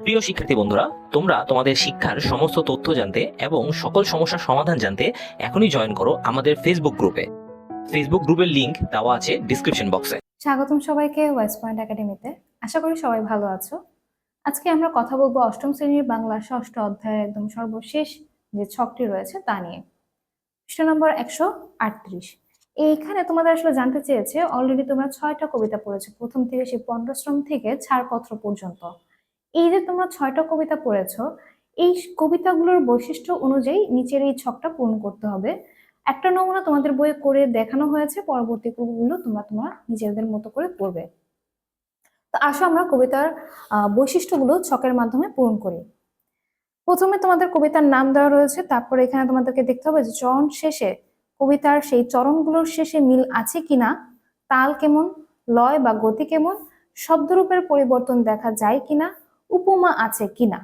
প্রিয় শিক্ষার্থী বন্ধুরা, তোমরা তোমাদের শিক্ষার সমস্ত তথ্য জানতে এবং সকল সমস্যার সমাধান জানতে এখনই জয়েন করো আমাদের ফেসবুক গ্রুপে ফেসবুক গ্রুপের লিংক দেওয়া আছে ডিসক্রিপশন বক্সে স্বাগতম সবাইকে ওয়েস্ট পয়েন্ট একাডেমিতে আশা করি সবাই ভালো আছো। আজকে আমরা কথা বলব অষ্টম শ্রেণির বাংলা ষষ্ঠ অধ্যায়ের একদম সর্বশেষ যে ছকটি রয়েছে তা নিয়ে। পৃষ্ঠ নম্বর একশো আটত্রিশ। এইখানে তোমাদের আসলে জানতে চেয়েছে অলরেডি তোমরা ছয়টা কবিতা পড়েছো, প্রথম থেকে সেই পণ্ডশ্রম থেকে ছাড়পত্র পর্যন্ত। এই যে তোমরা ছয়টা কবিতা পড়েছ, এই কবিতাগুলোর বৈশিষ্ট্য অনুযায়ী নিচের এই ছকটা পূরণ করতে হবে। একটা নমুনা তোমাদের বইয়ে করে দেখানো হয়েছে, পরবর্তী গুলো তোমরা তোমরা নিজেদের মতো করে পড়বে। তো আসো আমরা কবিতার বৈশিষ্ট্যগুলো ছকের মাধ্যমে পূরণ করি। প্রথমে তোমাদের কবিতার নাম দেওয়া রয়েছে, তারপরে এখানে তোমাদেরকে দেখতে হবে যে চরণ শেষে কবিতার সেই চরণগুলোর শেষে মিল আছে কিনা, তাল কেমন, লয় বা গতি কেমন, শব্দরূপের পরিবর্তন দেখা যায় কিনা উপমা আছে কিনা?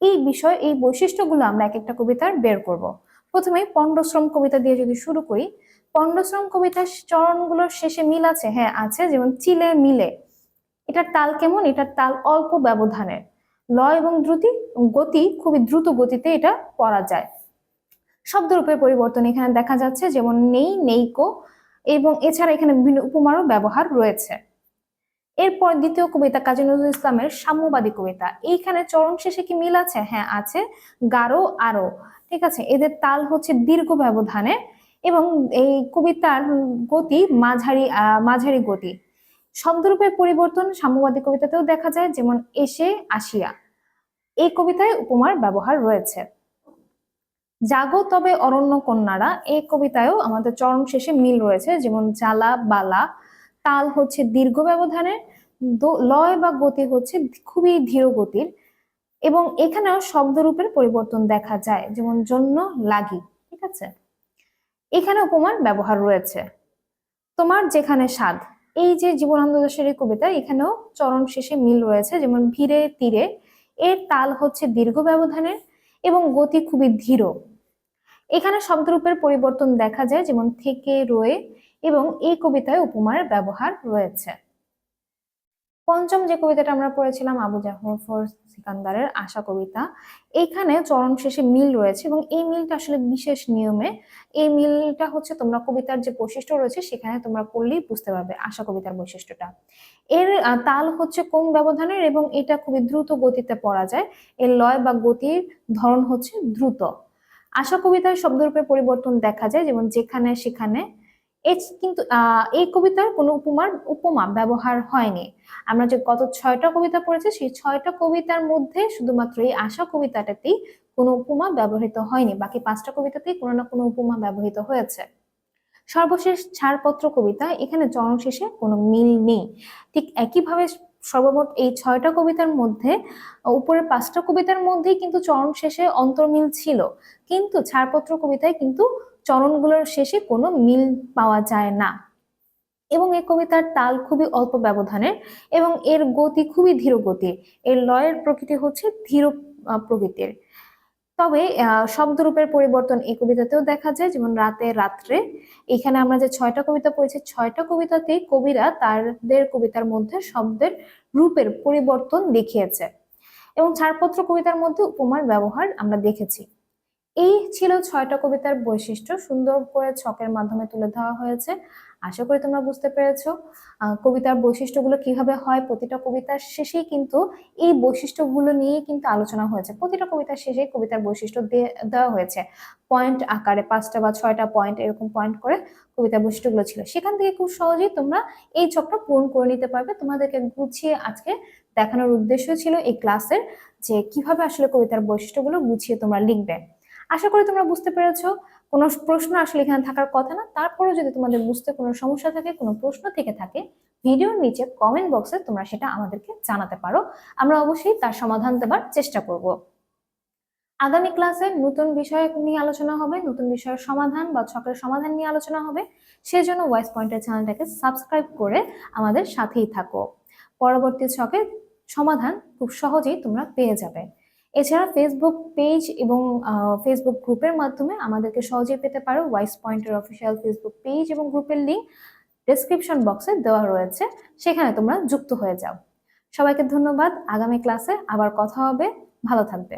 এই বিষয়, এই বৈশিষ্ট্যগুলো আমরা এক একটা কবিতার বের করব। প্রথমে পণ্ডশ্রম কবিতা দিয়ে যদি শুরু করি, পণ্ডশ্রম কবিতার চরণগুলোর শেষে মিল আছে? হ্যাঁ আছে, যেমন চিলে মিলে। এটার তাল কেমন? এটার তাল অল্প ব্যবধানের। লয় এবং দ্রুতি, গতি, খুবই দ্রুত গতিতে এটা পড়া যায়। শব্দরূপের পরিবর্তন এখানে দেখা যাচ্ছে, যেমন নেই, নেইকো, এবং এছাড়া এখানে বিভিন্ন উপমারও ব্যবহার রয়েছে। এরপর দ্বিতীয় কবিতা কাজী নজরুল ইসলামের সাম্যবাদী কবিতা। এইখানে চরণ শেষে কি মিল আছে? হ্যাঁ আছে। গারো আরও। ঠিক আছে? এদের তাল হচ্ছে দীর্ঘ ব্যবধানে এবং এই কবিতার গতি মাঝারি মাঝারি গতি। শব্দরূপের পরিবর্তন সাম্যবাদী কবিতাতেও দেখা যায়, যেমন এসে আসিয়া। এই কবিতায় উপমার ব্যবহার রয়েছে। জাগো তবে অরণ্য কন্যারা, এই কবিতায়ও আমাদের চরণ শেষে মিল রয়েছে, যেমন জ্বালা বালা তাল হচ্ছে দীর্ঘ ব্যবধানের, দো- লয় বা গতি হচ্ছে খুবই ধীর গতির এবং এখানেও শব্দরূপের পরিবর্তন দেখা যায়, যেমন জন্য, লাগি, ঠিক আছে? এখানে উপমার ব্যবহার রয়েছে। তোমার যেখানে স্বাদ, এই যে জীবনানন্দ দাশের এই কবিতা, এখানেও চরণ শেষে মিল রয়েছে, যেমন ভিড়ে, তীরে, এর তাল হচ্ছে দীর্ঘ ব্যবধানের এবং গতি খুবই ধীর। এখানে শব্দরূপের পরিবর্তন দেখা যায়, যেমন থেকে, রয়ে এবং এই কবিতায় উপমার ব্যবহার রয়েছে। পঞ্চম যে কবিতাটা আমরা পড়েছিলাম, আবু জাফর সিকান্দারের আশা কবিতা, এখানে চরণ শেষে মিল রয়েছে এবং এই মিলটা আসলে বিশেষ নিয়মে, এই মিলটা হচ্ছে তোমরা কবিতার যে বৈশিষ্ট্য রয়েছে সেখানে তোমরা পড়লেই বুঝতে পারবে আশা কবিতার বৈশিষ্ট্যটা। এর তাল হচ্ছে কম ব্যবধানের এবং এটা খুবই দ্রুত গতিতে পড়া যায়। এর লয় বা গতির ধরন হচ্ছে দ্রুত। আশা কবিতায় শব্দরূপের পরিবর্তন দেখা যায়, যেমন যেখানে সেখানে কিন্তু এই কবিতার কোনো উপমার, উপমা ব্যবহার হয়নি। আমরা যে গত ছয়টা কবিতা পড়েছি, সেই ছয়টা কবিতার মধ্যে শুধুমাত্র এই আশা কবিতাটাতেই কোনো উপমা ব্যবহৃত হয়নি। বাকি পাঁচটা কবিতাতেই কোনো না কোনো উপমা ব্যবহৃত হয়েছে। সর্বশেষ ছাড়পত্র কবিতা, এখানে চরণ শেষে কোনো মিল নেই। ঠিক একইভাবে সর্বমোট এই ছয়টা কবিতার মধ্যে, উপরের পাঁচটা কবিতার মধ্যেই কিন্তু চরণ শেষে অন্তর্মিল ছিল। কিন্তু ছাড়পত্র কবিতায় কিন্তু চরণগুলোর শেষে কোনো মিল পাওয়া যায় না। এবং এই কবিতার তাল খুবই অল্প ব্যবধানের এবং এর গতি খুবই ধীর গতির এর লয়ের প্রকৃতি হচ্ছে ধীর প্রকৃতির। তবে শব্দরূপের পরিবর্তন এই কবিতাতেও দেখা যায়, যেমন রাতে রাত্রে। এখানে আমরা যে ছয়টা কবিতা পড়েছি, ছয়টা কবিতাতেই কবিরা তাদের কবিতার মধ্যে শব্দের রূপের পরিবর্তন দেখিয়েছে। এবং ছাড়পত্র কবিতার মধ্যে উপমার ব্যবহার আমরা দেখেছি। এই ছিল ছয়টা কবিতার বৈশিষ্ট্য। সুন্দর করে ছকের মাধ্যমে তুলে ধরা হয়েছে। আশা করি তোমরা বুঝতে পেরেছ। কবিতার বৈশিষ্ট্যগুলো কীভাবে হয়, প্রতিটা কবিতার শেষেই কিন্তু এই বৈশিষ্ট্যগুলো নিয়ে কিন্তু আলোচনা হয়েছে। প্রতিটা কবিতার শেষে কবিতার বৈশিষ্ট্য দেওয়া হয়েছে। পয়েন্ট আকারে পাঁচটা বা ছয়টা পয়েন্ট এরকম পয়েন্ট করে কবিতার বৈশিষ্ট্যগুলো ছিল। সেখান থেকে খুব সহজেই তোমরা এই ছকটা পূরণ করে নিতে পারবে। তোমাদেরকে গুছিয়ে আজকে দেখানোর উদ্দেশ্য ছিল এই ক্লাসের যে কীভাবে আসলে কবিতার বৈশিষ্ট্যগুলো গুছিয়ে তোমরা লিখবে। আশা করি তোমরা বুঝতে পেরেছ। কোনো প্রশ্ন আসলে এখানে থাকার কথা না। তারপরেও যদি তোমাদের বুঝতে কোনো সমস্যা থাকে, কোনো প্রশ্ন থেকে থাকে, ভিডিওর নিচে কমেন্ট বক্সে তোমরা সেটা আমাদেরকে জানাতে পারো। আমরা অবশ্যই তার সমাধান দেবার চেষ্টা করব। আগামী ক্লাসে নতুন বিষয় নিয়ে আলোচনা হবে, নতুন বিষয়ের সমাধান বা ছকের সমাধান নিয়ে আলোচনা হবে। সেজন্য ভয়েস পয়েন্টের চ্যানেলটাকে সাবস্ক্রাইব করে আমাদের সাথেই থাকো। পরবর্তী ছকের সমাধান খুব সহজেই তোমরা পেয়ে যাবে। এছাড়া ফেসবুক পেজ এবং ফেসবুক গ্রুপের মাধ্যমে আমাদেরকে সহজেই পেতে পারো ওয়াইস পয়েন্টের অফিসিয়াল ফেসবুক পেজ এবং গ্রুপের লিঙ্ক ডেসক্রিপশন বক্সে দেওয়া রয়েছে। সেখানে তোমরা যুক্ত হয়ে যাও। সবাইকে ধন্যবাদ। আগামী ক্লাসে আবার কথা হবে। ভালো থাকবে।